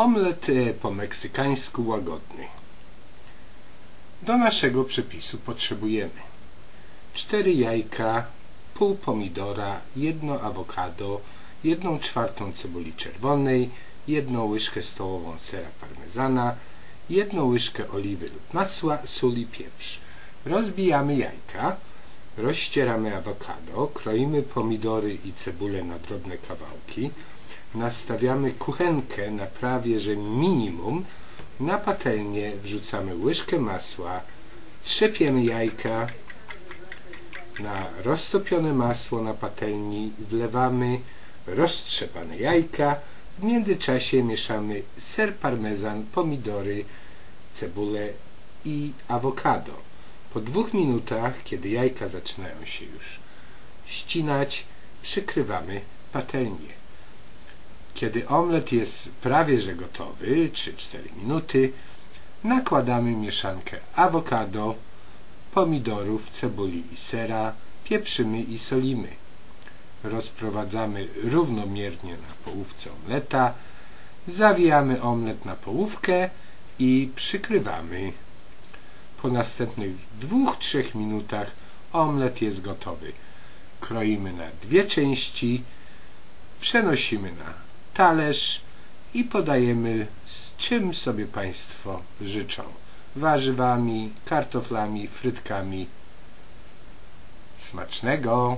Omlet e, po meksykańsku łagodny. Do naszego przepisu potrzebujemy 4 jajka, pół pomidora, jedno awokado, jedną czwartą cebuli czerwonej, jedną łyżkę stołową sera parmezana, jedną łyżkę oliwy lub masła, sól i pieprz. Rozbijamy jajka, rozścieramy awokado, kroimy pomidory i cebulę na drobne kawałki, nastawiamy kuchenkę na prawie że minimum, na patelnię wrzucamy łyżkę masła, trzepiemy jajka, na roztopione masło na patelni wlewamy roztrzepane jajka, w międzyczasie mieszamy ser parmezan, pomidory, cebulę i awokado. Po dwóch minutach, kiedy jajka zaczynają się już ścinać, przykrywamy patelnię. Kiedy omlet jest prawie że gotowy, 3-4 minuty, nakładamy mieszankę awokado, pomidorów, cebuli i sera, pieprzymy i solimy. Rozprowadzamy równomiernie na połówce omleta, zawijamy omlet na połówkę i przykrywamy. Po następnych 2-3 minutach omlet jest gotowy. Kroimy na dwie części, przenosimy na talerz i podajemy z czym sobie Państwo życzą. Warzywami, kartoflami, frytkami. Smacznego!